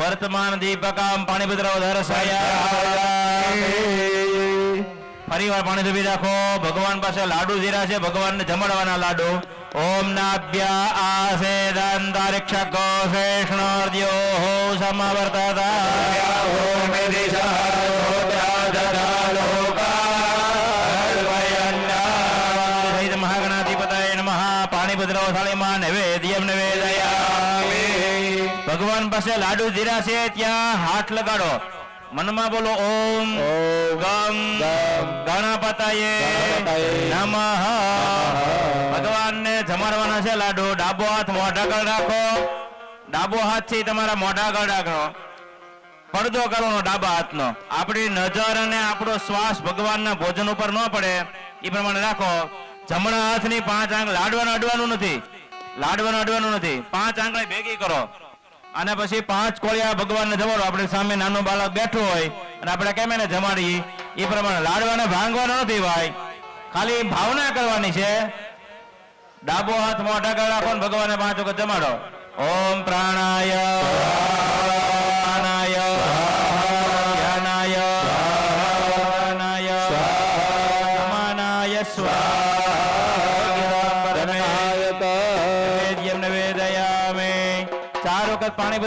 વર્તમાન દીપકામ પાણીપુત્ર દર્શય ફરી વાર પાણી ધોબી રાખો ભગવાન પાસે લાડુ જીરા છે. ભગવાનને જમાડવાના લાડુ. ઓમ નાભ્યા આસે દંતારિક્ષકો શેષણોર્દ્યો સમવર્તતા. પાસે લાડુ જીરા છે ત્યાં હાથ લગાડો. મનમાં બોલો ઓમ ગમ ગણપતયે નમઃ. ભગવાનને જમાડવાના છે લાડુ. ડાબો હાથ મોઢા ગળ રાખો. ડાબો હાથથી તમારા મોઢા ગળ રાખો. પડદો કરવાનો ડાબા હાથનો. આપણી નજર અને આપણો શ્વાસ ભગવાનના ભોજન ઉપર ન પડે. એ પ્રમાણે રાખો. જમણા હાથની પાંચ આંખ લાડવાનું અડવાનું નથી. લાડવાનું અડવાનું નથી. પાંચ આંગળી ભેગી કરો. અને પછી પાંચ કોળિયા ભગવાનને જમાડો. આપણે સામે નાનું બાળક બેઠો હોય અને આપણે કેમ એને જમાડીએ. એ પ્રમાણે લાડવાને ભાંગવાનો નથી ભાઈ. ખાલી ભાવના કરવાની છે. ડાબો હાથ મોઢા રાખો ને ભગવાનને પાંચ વખત જમાડો. ઓમ પ્રાણાય.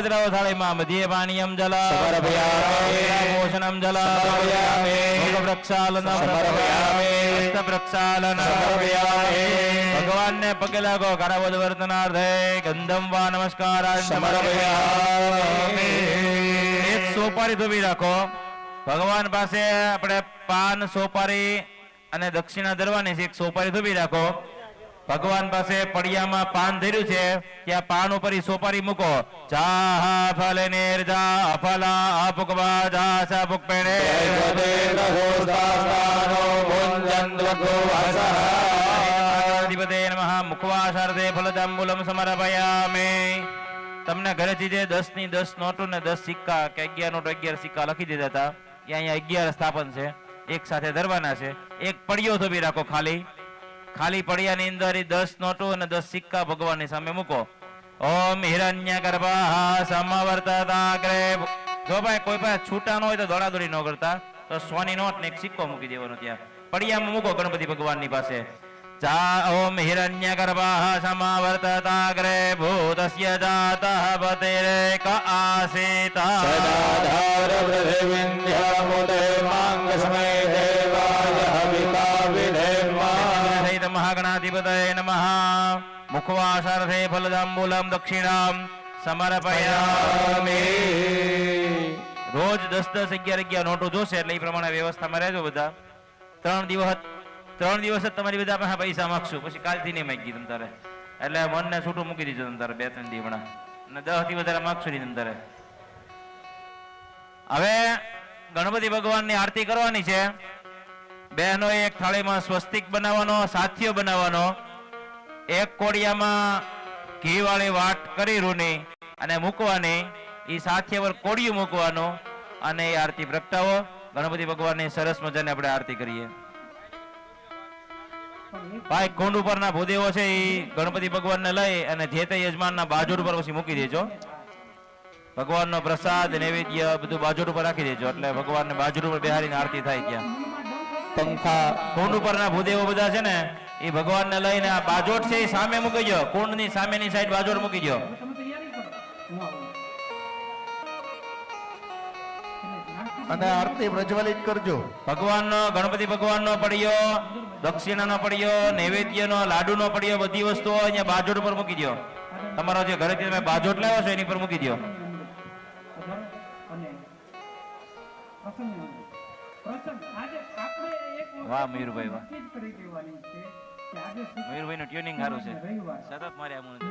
પધરાવો થાળીમાં મધ્યે પાણીયમ જલ પોષણમ જલ પ્રક્ષાલન વૃક્ષાલન ભગવાનને પગે લાગો કારાવદ વર્તનાર્થે ગંધમ વા નમસ્કાર એક સોપારી ધોબી રાખો। ભગવાન પાસે આપણે પાન સોપારી અને દક્ષિણા ધરવાની છે એક સોપારી ધોબી રાખો। ભગવાન પાસે પડિયામાં પાન ધર્યું છે, ત્યાં પાન ઉપર સોપારી મૂકો. તમને ઘરેથી જે દસની દસ નોટો ને દસ સિક્કા કે અગિયાર નોટ, અગિયાર સિક્કા લખી દીધા હતા એ અહીંયા અગિયાર સ્થાપન છે, એક સાથે ધરવાના છે, એક પડિયો થોભી રાખો ખાલી. ખાલી પડિયાની અંદર દસ નોટો અને દસ સિક્કા ભગવાનની સામે મૂકો. ઓમ હિરણ્ય ગર્ભા સમવર્તતાગ્રે. જો ભાઈ કોઈ પાસે છૂટા ન હોય તો દોડાદોડી ન કરતા. તો સોની નોટ ને એક સિક્કો મૂકી દેવાનો ત્યાં. પડિયામાં મૂકો ગણપતિ ભગવાનની પાસે. ઓમ હિરણ્ય ગર્ભા સમવર્તતાગ્રે. ભૂતસ્ય જાતઃ પતેરેક આસીતા. સહિત મુખવાસાર્થે ફલદાંબુલમ દક્ષિણામ સમર્પયામિ રોજ દસ દસ અગિયાર અગિયાર નોટો જોશે એટલે એ પ્રમાણે વ્યવસ્થામાં રહેજો બધા. ત્રણ દિવસ ત્રણ દિવસ જ તમારી બધા પાસે પૈસા માગશું, પછી કાલથી નહીં માગી તમ તારે. એટલે મનને છૂટું મૂકી દીધું તમ તારે, બે ત્રણ દીવડા અને દસથી વધારે માગશું નહીં તમ તારે. હવે ગણપતિ ભગવાનની આરતી કરવાની છે. બહેનો એક થાળીમાં સ્વસ્તિક બનાવવાનો, સાથીઓ બનાવવાનો. એક કોડિયામાં ઘી વાળી વાટ કરી રૂની અને મૂકવાની. એ સાથે વર કોડિયું મૂકવાનું અને એ આરતી પ્રગટાવો. ગણપતિ ભગવાનની સરસ મજાની આપણે આરતી કરીએ. ભાઈ, કુંડ ઉપરના ભૂદેવો છે એ ગણપતિ ભગવાનને લઈ અને જે તે યજમાનના બાજોડ ઉપર પછી મૂકી દેજો. ભગવાનનો પ્રસાદ, નૈવેદ્ય બધું બાજોડ ઉપર રાખી દેજો. એટલે ભગવાનને બાજોડ ઉપર બેહારીને આરતી થાય ત્યાં. પંખા, કુંડ ઉપરના ભૂદેવો બધા છે ને એ ભગવાનને લઈને આ બાજોટ છે એ સામે મૂકી દો કુંડની સામેની સાઈડ બાજોટ મૂકી ગયો અને આરતી પ્રજ્વલિત કરજો. ભગવાનનો ગણપતિ ભગવાનનો પડ્યો દક્ષિણાનો પડ્યો નૈવેદ્યનો લાડુનો પડ્યો બધી વસ્તુઓ અહીંયા બાજોટ ઉપર મૂકી દો તમારો જે ઘરેથી તમે બાજોટ લાવ્યો છો એની પર મૂકી દો વાહ, મયુરભાઈ, વાહ. મયુરભાઈ નું ટ્યુનિંગ સારું છે. સતત મારે આમ મૂર્તિ.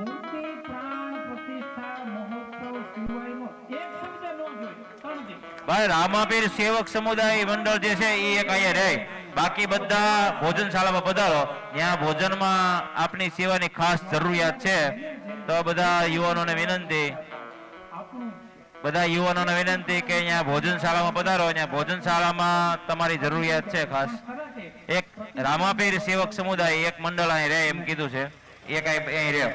પ્રાણ પ્રતિષ્ઠા મહોત્સવ સિવાયનો એક શબ્દ નો જોઈ ત્રણ દિન ભાઈ, રામાપીર સેવક સમુદાય મંડળ જે છે એ એક અહીંયા રહે. બાકી બધા ભોજનશાળામાં પધારો. ત્યાં ભોજનમાં આપની સેવાની ખાસ જરૂરિયાત છે. તો બધા યુવાનોને વિનંતી. બધા યુવાનોને વિનંતી કે અહીંયા ભોજનશાળામાં પધારો. અહીંયા ભોજનશાળામાં તમારી જરૂરિયાત છે ખાસ. એક રામાપીર સેવક સમુદાય એક મંડળ અહીં રહે એમ કીધું છે. એક અહીં અહીં રહે.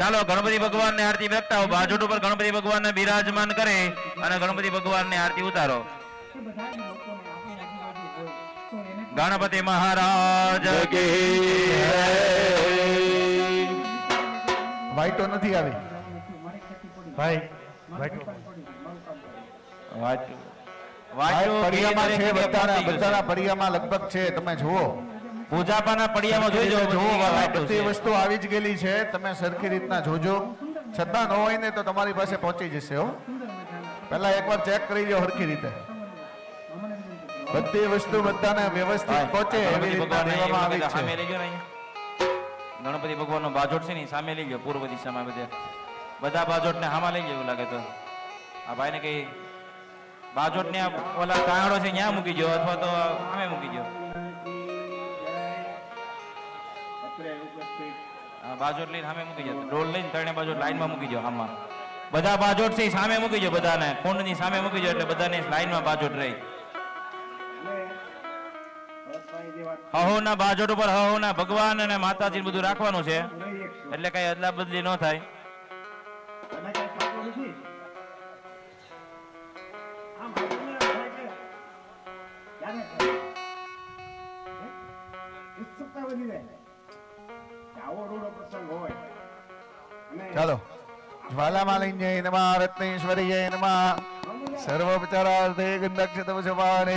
ચાલો ગણપતિ ભગવાનને આરતી વ્યક્તાઓ બાજોટ ઉપર ગણપતિ ભગવાનને બિરાજમાન કરે અને ગણપતિ ભગવાનને આરતી ઉતારો. ગણપતિ મહારાજ વાઈટો નથી આવી? ભાઈ લગભગ છે તમે જુઓ. પૂજાપાના પડિયામાં જોઈ જુઓ જુઓ બધી. વસ્તુ આવી જ ગયેલી છે તમે સરખી રીતના જોજો. છતાં ન હોય ને તો તમારી પાસે પહોંચી જશે હો. પહેલા એકવાર ચેક કરી લો સરખી રીતે. બધી વસ્તુ બધાને વ્યવસ્થિત પહોંચે એવી રીતના દેવામાં આવી છે. ગણપતિ ભગવાનનો બાજોટ છે ને સામે લઈ ગયો, પૂર્વ દિશામાં બધા. બધા બાજોટ ને હામાં લઈ ગયો લાગે તો. આ ભાઈને કઈ બાજોટ ને આ ઓલા કાંડો છે ત્યાં મૂકી ગયો અથવા તો સામે મૂકી ગયો. બાજોટ લઈને સામે મૂકી જાય ડોલ લઈને ત્રણે બાજોટ લાઈનમાં મૂકી ગયો આમાં બધા બાજોટ છે સામે મૂકી ગયો બધાને. કુંડની સામે મૂકી ગયો એટલે બધાને લાઈનમાં બાજોટ રહી. હહોના બાજોટ ઉપર હહોના ભગવાન અને માતાજી બધું રાખવાનું છે. એટલે કઈ અદલા બદલી ન થાય. ચાલો. જ્વાલામાલિન્યે નમઃ, રત્નેશ્વરીય નમઃ. સર્વોપચારાર્થે ગંધક્ષતમ સવારે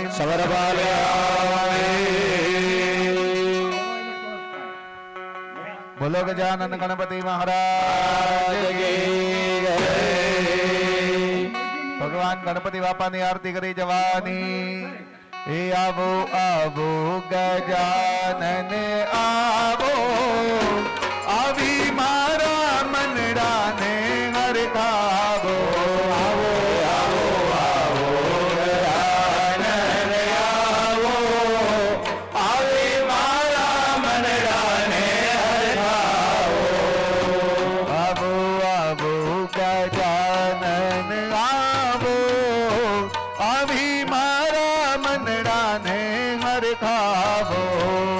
બોલો गणपति महाराज. ભગવાન ગણપતિ બાપાની આરતી કરી જવાની એ આવો આવો ગજાનન આવી খাবো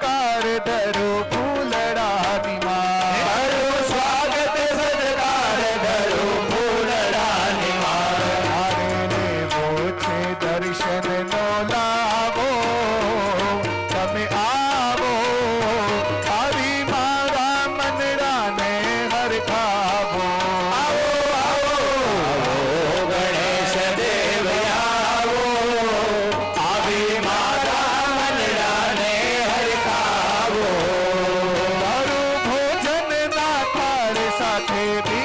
સત્કાર ધરું baby.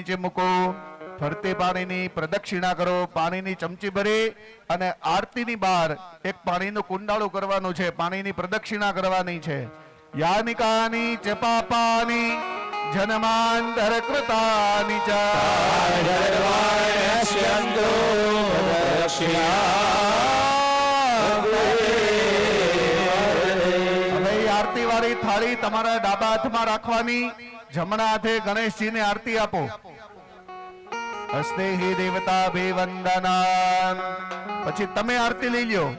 નીચે મૂકો, ફરતે પાણીની પ્રદક્ષિણા કરો, પાણીની ચમચી ભરી અને આરતીની બહાર એક પાણીનું કુંડાળું કરવાનું છે, પાણીની પ્રદક્ષિણા કરવાની છે. યાનિકાની ચપાપાની પાપાની જનમાંતર કૃતાની ચ. થાળી તમારા ડાબા હાથમાં રાખવાની. જમણા હાથે ગણેશજીને આરતી આપો. હસ્તે હિ દેવતા વંદના પછી તમે આરતી લઈ લ્યો.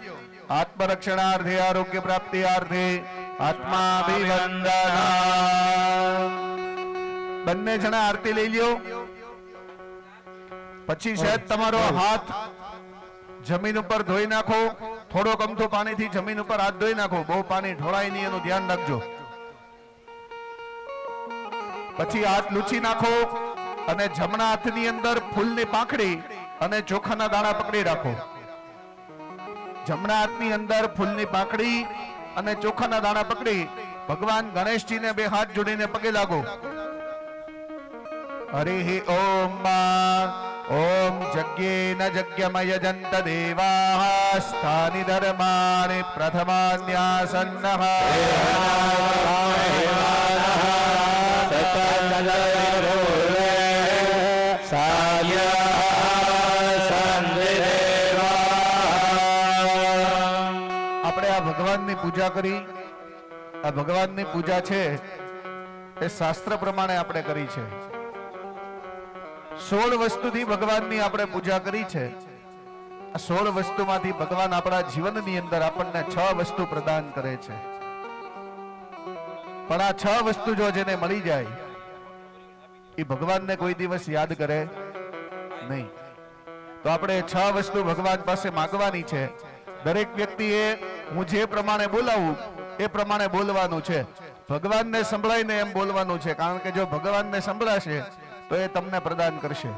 આત્મરક્ષણાર્થે આરોગ્ય પ્રાપ્તિ અર્થે આત્મા અભિવંદના બંને જણા આરતી લઈ લ્યો. પછી સાહેબ તમારો હાથ જમીન ઉપર ધોઈ નાખો. થોડો અમથું પાણીથી જમીન ઉપર હાથ ધોઈ નાખો. બહુ પાણી ઢોળાય નહીં, એનું ધ્યાન રાખજો. પછી હાથ લૂછી નાખો અને જમણા હાથની અંદર ફૂલની પાંખડી અને ચોખાના દાણા પકડી રાખો. જમણા હાથની અંદર ફૂલની પાંખડી અને ચોખાના દાણા પકડી ભગવાન ગણેશજીને બે હાથ જોડીને પગે લાગો. હરિ ઓમ ઓમ यज्ञेन यज्ञमयजन्त देवाः स्थानि धर्माणि प्रथमान्यासन्नः। આપણે આ ભગવાનની પૂજા કરી. આ ભગવાનની પૂજા છે એ શાસ્ત્ર પ્રમાણે આપણે કરી છે. સોળ વસ્તુથી ભગવાનની આપણે પૂજા કરી છે. આ સોળ વસ્તુમાંથી ભગવાન આપણા જીવનની અંદર આપણને છ વસ્તુ પ્રદાન કરે છે. પણ આ છ વસ્તુ જો જેને મળી જાય, એ ભગવાનને કોઈ દિવસ યાદ કરે નહીં. તો આપણે છ વસ્તુ ભગવાન પાસે માંગવાની છે. દરેક વ્યક્તિએ, હું જે પ્રમાણે બોલાવું, એ પ્રમાણે બોલવાનું છે. ભગવાનને સંભળાઈને એમ બોલવાનું છે. કારણ કે જો ભગવાનને સંભળાશે તો એ તમને પ્રદાન કરશે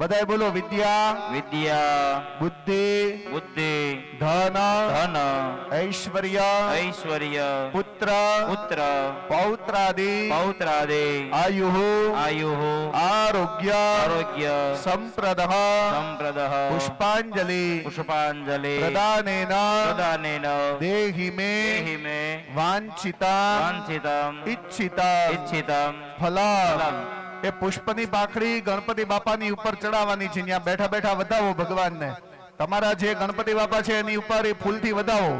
બધાય બોલો વિદ્યા વિદ્યા બુદ્ધિ બુદ્ધિ ધન ધન ઐશ્વર્ય ઐશ્વર્ય પુત્ર પુત્ર પૌત્રાદિ પૌત્રાદિ આયુ આયુ આરોગ્ય આરોગ્ય સંપ્રદ સંપ્રદ પુષ્પાંજલિ પુષ્પાંજલિ પ્રદાનેન પ્રદાનેન દેહિ મે દેહિ મે વાંછિતા વાંછિતમ ઈચ્છિતા ઇચ્છિતમ ફલા ફલમ. એ પુષ્પની પાખડી ગણપતિ બાપાની ઉપર ચડાવવાની છે. ત્યાં બેઠા બેઠા વધાવો ભગવાનને. તમારા જે ગણપતિ બાપા છે એની ઉપર એ ફૂલથી વધાવો.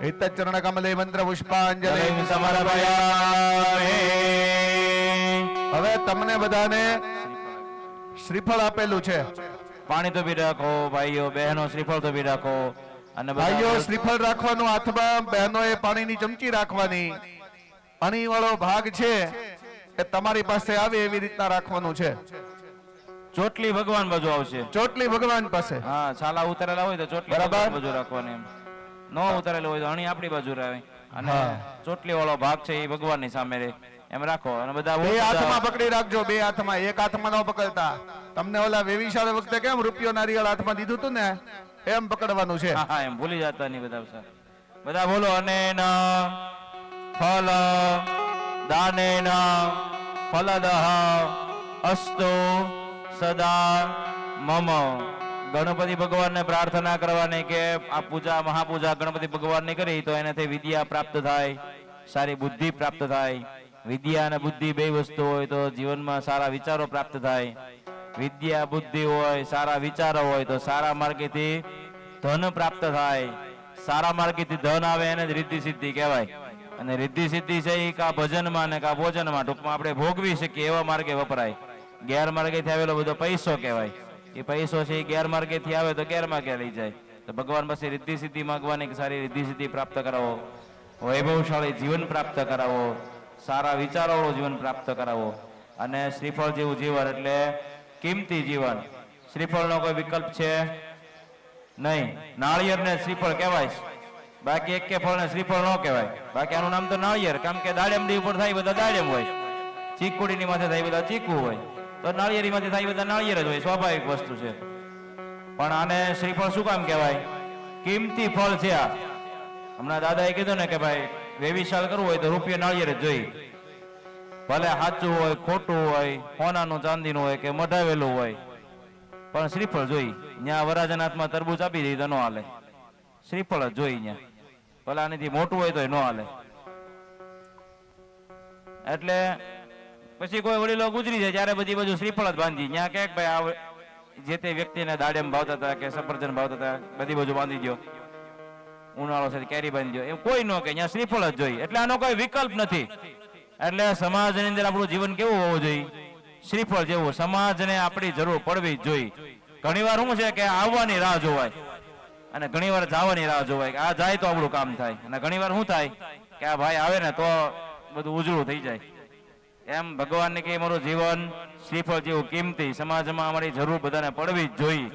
એત ચરણ કમલે મંત્ર પુષ્પાંજલિ. હવે તમને બધાને શ્રીફળ આપેલું છે. પાણી તો બી રાખો ભાઈઓ બહેનો શ્રીફળ તો બી રાખો. અને ભાઈઓ શ્રીફળ રાખવાનું હાથમાં બહેનોએ પાણીની ચમચી રાખવાની. પાણી વાળો ભાગ છે. એ તમારી પાસે આવે એવી રીતના રાખવાનું છે. ચોટલી ભગવાન બાજુ આવશે. ચોટલી ભગવાન પાસે. હા છાલા ઉતરેલા હોય તો ચોટલી બરાબર. બાજુ રાખવાની એમ. ન ઉતરેલું હોય તો અણી આપણી બાજુ રહે અને ચોટલી વાળો ભાગ છે એ ભગવાનની સામે રહે. એમ રાખો. અને બધા બે હાથમાં પકડી રાખજો બે હાથમાં. એક હાથમાં ન પકડતા. તમને ઓલા વેવિશાળ વખતે કેમ રૂપિયો નારિયેળ હાથમાં દીધું હતું ને? એમ પકડવાનું છે. હા એમ ભૂલી જતા નહીં બધા બધા બોલો અને ફલ દાનેન ફલદહ અસ્તુ સદા મમ ગણપતિ ભગવાનને પ્રાર્થના કરવાની કે આ પૂજા, મહાપૂજા ગણપતિ ભગવાનની કરી તો એનાથી વિદ્યા પ્રાપ્ત થાય, સારી બુદ્ધિ પ્રાપ્ત થાય. વિદ્યા અને બુદ્ધિ બે વસ્તુ હોય તો જીવનમાં સારા વિચારો પ્રાપ્ત થાય. વિદ્યા, બુદ્ધિ હોય, સારા વિચારો હોય તો સારા માર્ગેથી ધન પ્રાપ્ત થાય. સારા માર્ગેથી ધન આવે એને જ રીતિ સિદ્ધિ કહેવાય. અને રિદ્ધિ સિદ્ધિ છે એ કા ભજનમાં ને કા ભોજનમાં ટૂંકમાં આપણે ભોગવી શકીએ એવા માર્ગે વપરાય. ગેરમાર્ગેથી આવેલો બધો પૈસો કહેવાય. એ પૈસો છે એ ગેરમાર્ગેથી આવે તો ગેરમાર્ગે લઈ જાય. તો ભગવાન પાસે રિદ્ધિ સિદ્ધિ માંગવાની સારી રિદ્ધિ સિદ્ધિ પ્રાપ્ત કરાવો. વૈભવશાળી જીવન પ્રાપ્ત કરાવો. સારા વિચારોવાળું જીવન પ્રાપ્ત કરાવો. અને શ્રીફળ જેવું જીવન એટલે કિંમતી જીવન. શ્રીફળનો કોઈ વિકલ્પ છે? નહીં. નાળિયેરને શ્રીફળ કહેવાય. બાકી એક કે ફળ ને શ્રીફળ ન કહેવાય. બાકી આનું નામ તો નાળિયેર, કારણ કે દાડેમડી ઉપર થાય બધા દાડેમ હોય. ચીકુડીની માથે થાય બધા ચીકુ હોય. તો નાળિયેરી માથે થાય બધા નાળિયેર જ હોય, સ્વાભાવિક વસ્તુ છે. પણ આને શ્રીફળ શું કામ કહેવાય? કિંમતી ફળ છે આ. હમણાં દાદાએ કીધું ને કે ભાઈ, વેવિશાલ કરવું હોય તો રૂપિયા નાળિયેર જ જોઈ ભલે સાચું હોય, ખોટું હોય, સોનાનું, ચાંદીનું હોય કે મઢાવેલું હોય. પણ શ્રીફળ જોઈ ત્યાં વરાજનાથમાં તરબૂચ આપી દઈ તો ન હાલે. શ્રીફળ જ જોઈ અહીંયા. ભલે આનાથી મોટું હોય તો ન હાલે. એટલે પછી કોઈ વડીલો ગુજરી જાય, ત્યારે બધી બાજુ શ્રીફળ જ બાંધી. ત્યાં ક્યાંક ભાઈ આ જે તે વ્યક્તિને દાડેમ ભાવતા હતા કે સફરજન ભાવતા હતા, બધી બાજુ બાંધી દો ઉનાળો છે, કેરી બાંધી દો એમ કોઈ ન કે અહીંયા શ્રીફળ જ જોઈ એટલે આનો કોઈ વિકલ્પ નથી. એટલે સમાજની અંદર આપણું જીવન કેવું હોવું જોઈએ? શ્રીફળ જેવું. સમાજને આપણી જરૂર પડવી જોઈએ. ઘણી વાર શું છે કે આવવાની રાહ જોવાય. અને ઘણી વાર જવાની રાહ જોવાય કે આ જાય તો આપણું કામ થાય. અને ઘણી વાર શું થાય કે આ ભાઈ આવે ને તો બધું ઉજળું થઈ જાય. એમ ભગવાનને કે મારું જીવન શ્રીફળ જેવું કિંમતી સમાજમાં અમારી જરૂર બધાને પડવી જ જોઈએ.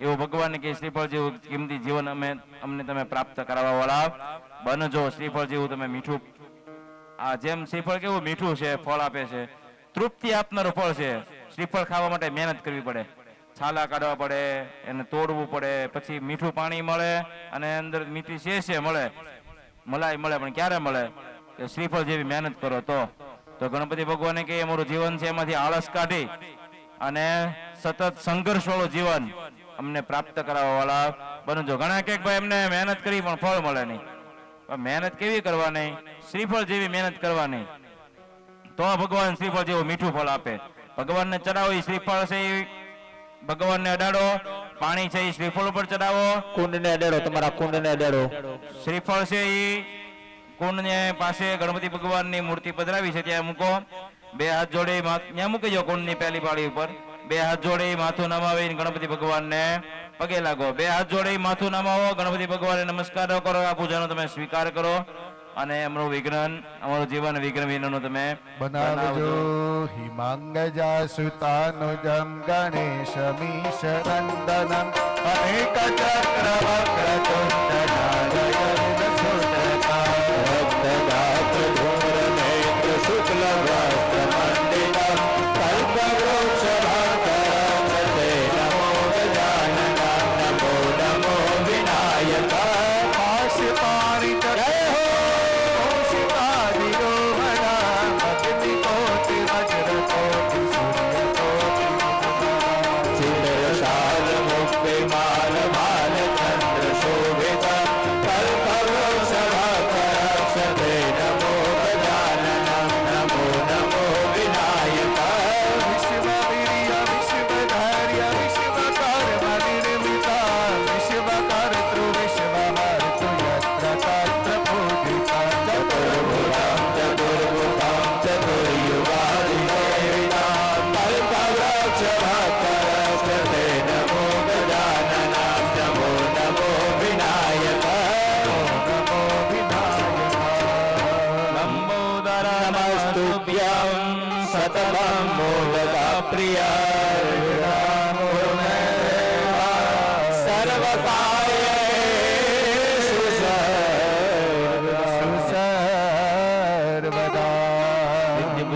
એવું ભગવાનને કે શ્રીફળ જેવું કિંમતી જીવન અમે અમને તમે પ્રાપ્ત કરાવવા વાળા બનજો, શ્રીફળ જેવું તમે મીઠું. આ જેમ શ્રીફળ કેવું મીઠું છે, ફળ આપે છે. તૃપ્તિ આપનારું ફળ છે. શ્રીફળ ખાવા માટે મહેનત કરવી પડે. છાલા કાઢવા પડે, એને તોડવું પડે, પછી મીઠું પાણી મળે અને અંદર મીઠી શેષે મળે. મલાઈ મળે, પણ ક્યારે મળે? કે શ્રીફળ જેવી મહેનત કરો તો. તો ગણપતિ ભગવાને કે અમારું જીવન છે, એમાંથી આળસ કાઢી અને સતત સંઘર્ષ વાળું જીવન અમને પ્રાપ્ત કરાવવા વાળા બનજો ઘણા કે ભાઈ એમને મહેનત કરી, પણ ફળ મળે નહીં. મહેનત કેવી કરવાની? શ્રીફળ જેવી મહેનત કરવાની. તો ભગવાન શ્રીફળ જેવું મીઠું ફળ આપે. ભગવાનને ચડાવો શ્રીફળ છે, એ ભગવાનને અડાડો. પાણી છે એ શ્રીફળ ઉપર ચડાવો. કુંડને અડાડો તમારા કુંડને અડાડો. શ્રીફળ છે એ કુંડને પાસે ગણપતિ ભગવાનની મૂર્તિ પધરાવી છે ત્યાં મૂકો. બે હાથ જોડે ત્યાં મૂકી દો કુંડની પહેલી પાળી ઉપર. બે હાથ જોડે માથું નમાવી ગણપતિ ભગવાનને પગે લાગો. બે હાથ જોડે માથું નમાવો ગણપતિ ભગવાનને નમસ્કાર કરો આ પૂજાનો તમે સ્વીકાર કરો. અને અમારું વિઘ્ન અમારું જીવન વિઘ્ન વિનાનું તમે બનાવજો હિમાંગજા સુતાનુજમ ગણેશ મીશ નંદનમ અનેક ચક્ર વક્ર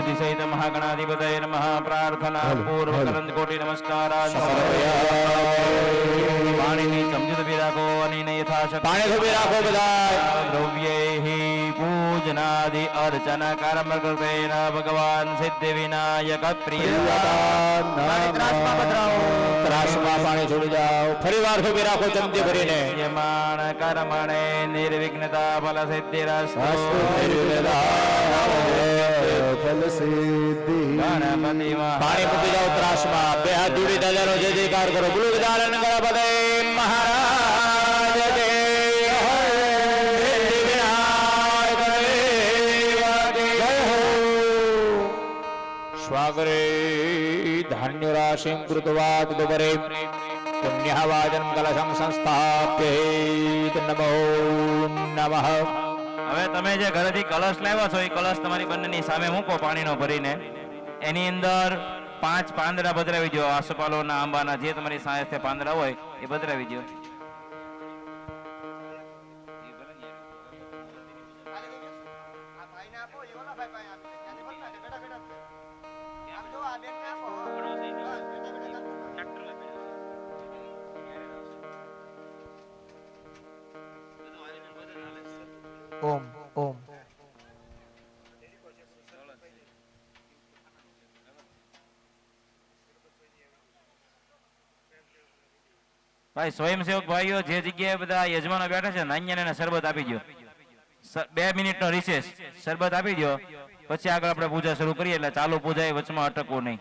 સર્વદા સિદ્ધિ બુદ્ધિ સહિત મહાગણાધિપતય નમઃ પ્રાર્થના પૂર્વ કરંદ કોટી નમસ્કાર પાણીની સમજૂત બી રાખો અને યથાશક્તિ પાણી ખોબી રાખો બધા દ્રવ્યૈ પૂજનાદિ અર્ચન કર્મ કૃતેન ભગવાન સિદ્ધિ વિનાયક પ્રિય ત્રાસમાં પાણી છોડી જાઓ ફરી વાર ખોબી રાખો ચમચી ભરીને યમાણ કર્મણે નિર્વિઘ્નતા ફલ સિદ્ધિરસ્તુ ફલ સિદ્ધિ. ગણપતિ પાણી મૂકી જાઓ ત્રાસમાં. બે હાથ જોડી દાદાનો જય જયકાર કરો. બોલો ગણપતે મહારાજ જય. સ્વાગરે ધાન્ય રાશિ કૃતવા તદુપરે પુણ્યવાચન કલશં સંસ્થાપ્ય નમો નમઃ. હવે તમે જે ઘરેથી કલશ લાવ્યા છો, એ કલશ તમારી બંનેની સામે મૂકો, પાણીનો ભરીને. એની અંદર પાંચ પાંદડા ભદરાવી દો. આસોપાલોના આંબાના જે તમારી સાથે પાંદડા હોય, એ ભદરાવી દો. ભાઈ, સ્વયંસેવક ભાઈઓ, જે જગ્યાએ બધા યજમાનો બેઠા છે નાન્યાને એને શરબત આપી દો બે મિનિટનો રિસેસ શરબત આપી દો પછી આગળ આપણે પૂજા શરૂ કરીએ, એટલે ચાલુ પૂજા એ વચમાં અટકવું નહીં.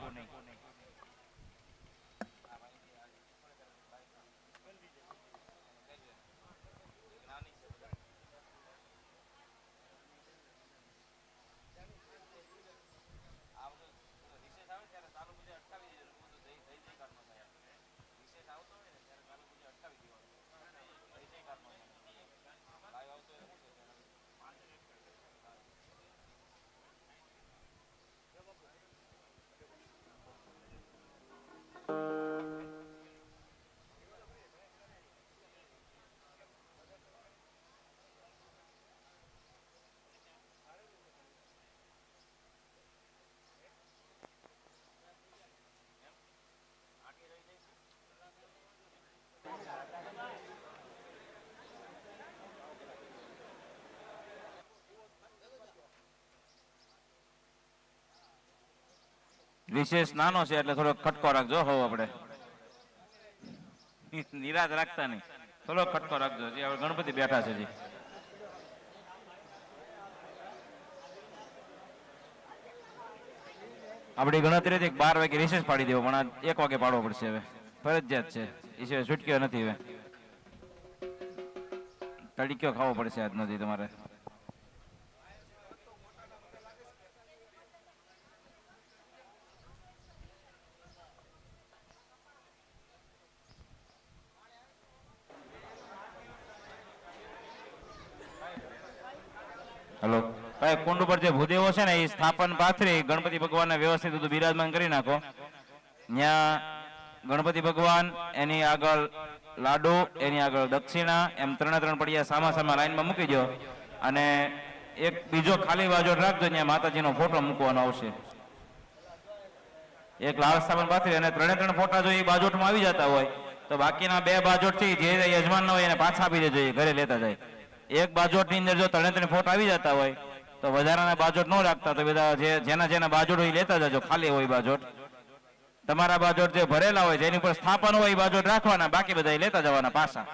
વિશેષ નાનો છે એટલે થોડો ખટકો રાખજો, હો આપણે. નિરાશ રાખતા નહીં. થોડો ખટકો રાખજો જી હવે ગણપતિ બેઠા છે જી આપણી ગણતરી હતી બાર વાગે રિસેસ પાડી દેવો, પણ એક વાગે પાડવો પડશે હવે. ફરજિયાત છે. એ સિવાય છૂટક્યો નથી હવે. તડીક્યો ખાવો પડશે આજ નથી તમારે. હેલો ભાઈ, કુંડ ઉપર જે ભૂદેવો છે ને, એ સ્થાપન પાથરી ગણપતિ ભગવાનને વ્યવસ્થિત બિરાજમાન કરી નાખો. ત્યાં ગણપતિ ભગવાન, એની આગળ લાડુ, એની આગળ દક્ષિણા, એમ ત્રણે ત્રણ પડિયા સામા સામા લાઈનમાં મૂકી દો અને એક બીજો ખાલી બાજુ રાખજો ત્યાં માતાજીનો ફોટો મૂકવાનો આવશે. એક લાલ સ્થાપન પાથરી અને ત્રણે ત્રણ ફોટા જો એ બાજોટમાં આવી જતા હોય, તો બાકીના બે બાજોટથી જે યજમાન હોય એને પાછા આપી દેજો, એ ઘરે લેતા જાય. એક બાજોટની અંદર જો ત્રણે ત્રણ ફોટ આવી જતા હોય, તો વધારાના બાજોટ નો રાખતા, તો બધા જે જેના જેના બાજોટ હોય લેતા જજો, ખાલી હોય બાજોટ. તમારા બાજોટ જે ભરેલા હોય, જેની ઉપર સ્થાપન હોય એ બાજોટ રાખવાના, બાકી બધા લેતા જવાના પાછા.